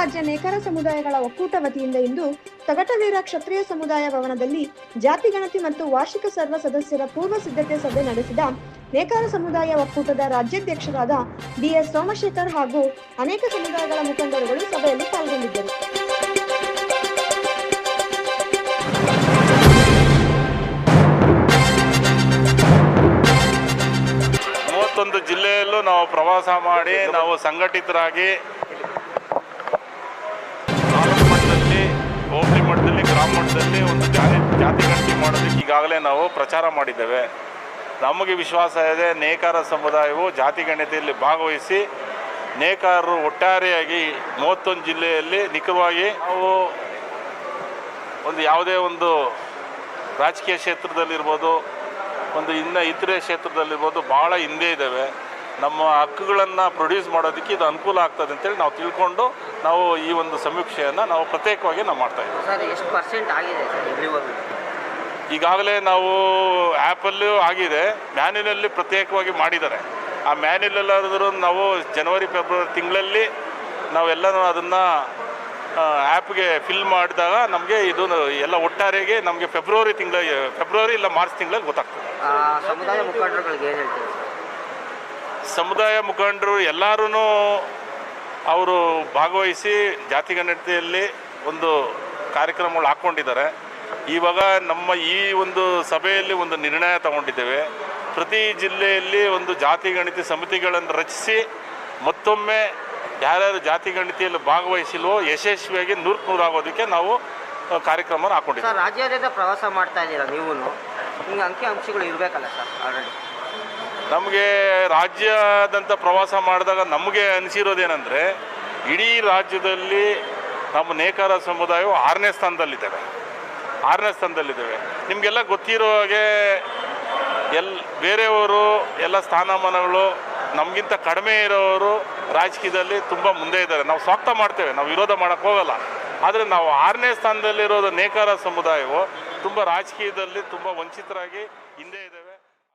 ರಾಜ್ಯ ನೇಕಾರ ಸಮುದಾಯಗಳ ಒಕ್ಕೂಟ ವತಿಯಿಂದ ಇಂದು ತಗಟವೀರ ಕ್ಷತ್ರಿಯ ಸಮುದಾಯ ಭವನದಲ್ಲಿ ಜಾತಿ ಗಣತಿ ಮತ್ತು ವಾರ್ಷಿಕ ಸರ್ವ ಸದಸ್ಯರ ಪೂರ್ವ ಸಿದ್ಧತೆ ಸಭೆ ನಡೆಸಿದ ನೇಕಾರ ಸಮುದಾಯ ಒಕ್ಕೂಟದ ರಾಜ್ಯಾಧ್ಯಕ್ಷರಾದ ಬಿಎಸ್ ಸೋಮಶೇಖರ್ ಹಾಗೂ ಅನೇಕ ಸಮುದಾಯಗಳ ಮುಖಂಡರುಗಳು ಸಭೆಯಲ್ಲಿ ಪಾಲ್ಗೊಂಡಿದ್ದರು. ಮೂವತ್ತೊಂದು ಜಿಲ್ಲೆಯಲ್ಲೂ ನಾವು ಪ್ರವಾಸ ಮಾಡಿ ನಾವು ಸಂಘಟಿತರಾಗಿ ಮಟ್ಟದಲ್ಲಿ ಗ್ರಾಮ ಮಟ್ಟದಲ್ಲಿ ಒಂದು ಜಾತಿ ಜಾತಿ ಗಣತಿ ಮಾಡೋದಕ್ಕೆ ಈಗಾಗಲೇ ನಾವು ಪ್ರಚಾರ ಮಾಡಿದ್ದೇವೆ. ನಮಗೆ ವಿಶ್ವಾಸ ಇದೆ, ನೇಕಾರ ಸಮುದಾಯವು ಜಾತಿ ಗಣತಿಯಲ್ಲಿ ಭಾಗವಹಿಸಿ ನೇಕಾರರು ಒಟ್ಟಾರೆಯಾಗಿ ಮೂವತ್ತೊಂದು ಜಿಲ್ಲೆಯಲ್ಲಿ ನಿಖರವಾಗಿ ನಾವು ಒಂದು ಯಾವುದೇ ಒಂದು ರಾಜಕೀಯ ಕ್ಷೇತ್ರದಲ್ಲಿರ್ಬೋದು, ಒಂದು ಇನ್ನು ಇತರೆ ಕ್ಷೇತ್ರದಲ್ಲಿರ್ಬೋದು ಭಾಳ ಹಿಂದೆ ಇದ್ದಾವೆ. ನಮ್ಮ ಹಕ್ಕುಗಳನ್ನು ಪ್ರೊಡ್ಯೂಸ್ ಮಾಡೋದಕ್ಕೆ ಇದು ಅನುಕೂಲ ಆಗ್ತದೆ ಅಂತೇಳಿ ನಾವು ತಿಳ್ಕೊಂಡು ನಾವು ಈ ಒಂದು ಸಮೀಕ್ಷೆಯನ್ನು ನಾವು ಪ್ರತ್ಯೇಕವಾಗಿ ನಾವು ಮಾಡ್ತಾ ಇದ್ದೀವಿ. ಸರ್ ಎಷ್ಟು ಪರ್ಸೆಂಟ್ ಆಗಿದೆ ಸರ್? ಇಲ್ಲಿವರೆಗೂ. ಈಗಾಗಲೇ ನಾವು ಆ್ಯಪಲ್ಲೂ ಆಗಿದೆ ಮ್ಯಾನ್ಯುಲಲ್ಲಿ ಪ್ರತ್ಯೇಕವಾಗಿ ಮಾಡಿದ್ದಾರೆ. ಆ ಮ್ಯಾನ್ಯುಲಲ್ಲಾದರೂ ನಾವು ಜನವರಿ ಫೆಬ್ರವರಿ ತಿಂಗಳಲ್ಲಿ ನಾವೆಲ್ಲನೂ ಅದನ್ನು ಆ್ಯಪ್ಗೆ ಫಿಲ್ ಮಾಡಿದಾಗ ನಮಗೆ ಇದು ಎಲ್ಲ ಒಟ್ಟಾರೆಗೆ ನಮಗೆ ಫೆಬ್ರವರಿ ತಿಂಗಳ ಫೆಬ್ರವರಿ ಇಲ್ಲ ಮಾರ್ಚ್ ತಿಂಗಳಲ್ಲಿ ಗೊತ್ತಾಗ್ತದೆ. ಸಮುದಾಯ ಮುಖಂಡರುಗಳಿಗೆ ಏನು ಹೇಳ್ತೀರಿ ಸರ್? ಸಮುದಾಯ ಮುಖಂಡರು ಎಲ್ಲರೂ ಅವರು ಭಾಗವಹಿಸಿ ಜಾತಿ ಗಣತಿಯಲ್ಲಿ ಒಂದು ಕಾರ್ಯಕ್ರಮಗಳು ಹಾಕ್ಕೊಂಡಿದ್ದಾರೆ. ಇವಾಗ ನಮ್ಮ ಈ ಒಂದು ಸಭೆಯಲ್ಲಿ ಒಂದು ನಿರ್ಣಯ ತಗೊಂಡಿದ್ದೇವೆ. ಪ್ರತಿ ಜಿಲ್ಲೆಯಲ್ಲಿ ಒಂದು ಜಾತಿ ಗಣತಿ ಸಮಿತಿಗಳನ್ನು ರಚಿಸಿ ಮತ್ತೊಮ್ಮೆ ಯಾರ್ಯಾರು ಜಾತಿ ಗಣಿತಿಯಲ್ಲಿ ಭಾಗವಹಿಸಿಲ್ವೋ ಯಶಸ್ವಿಯಾಗಿ ನೂರು ಆಗೋದಕ್ಕೆ ನಾವು ಕಾರ್ಯಕ್ರಮ ಹಾಕೊಂಡಿದ್ದೀವಿ ರಾಜ್ಯಾದ್ಯಂತ ಪ್ರವಾಸ ಮಾಡ್ತಾ ಇದ್ದೀರಾ ನೀವು ಅಂಕಿ ಅಂಶಗಳು ಇರಬೇಕಲ್ಲ ಸರ್ ಆಲ್ರೆಡಿ ನಮಗೆ ರಾಜ್ಯದಂಥ ಪ್ರವಾಸ ಮಾಡಿದಾಗ ನಮಗೆ ಅನಿಸಿರೋದೇನೆಂದರೆ, ಇಡೀ ರಾಜ್ಯದಲ್ಲಿ ನಮ್ಮ ನೇಕಾರ ಸಮುದಾಯವು ಆರನೇ ಸ್ಥಾನದಲ್ಲಿದ್ದಾವೆ. ಆರನೇ ಸ್ಥಾನದಲ್ಲಿದ್ದಾವೆ. ನಿಮಗೆಲ್ಲ ಗೊತ್ತಿರೋ ಹಾಗೆ ಎಲ್, ಬೇರೆಯವರು ಎಲ್ಲ ಸ್ಥಾನಮಾನಗಳು ನಮಗಿಂತ ಕಡಿಮೆ ಇರೋರು ರಾಜಕೀಯದಲ್ಲಿ ತುಂಬ ಮುಂದೆ ಇದ್ದಾರೆ. ನಾವು ಸ್ವಾಗತ ಮಾಡ್ತೇವೆ, ನಾವು ವಿರೋಧ ಮಾಡೋಕ್ಕೆ ಹೋಗಲ್ಲ. ಆದರೆ ನಾವು ಆರನೇ ಸ್ಥಾನದಲ್ಲಿರೋದು ನೇಕಾರ ಸಮುದಾಯವು ತುಂಬ ರಾಜಕೀಯದಲ್ಲಿ ತುಂಬ ವಂಚಿತರಾಗಿ ಹಿಂದೆ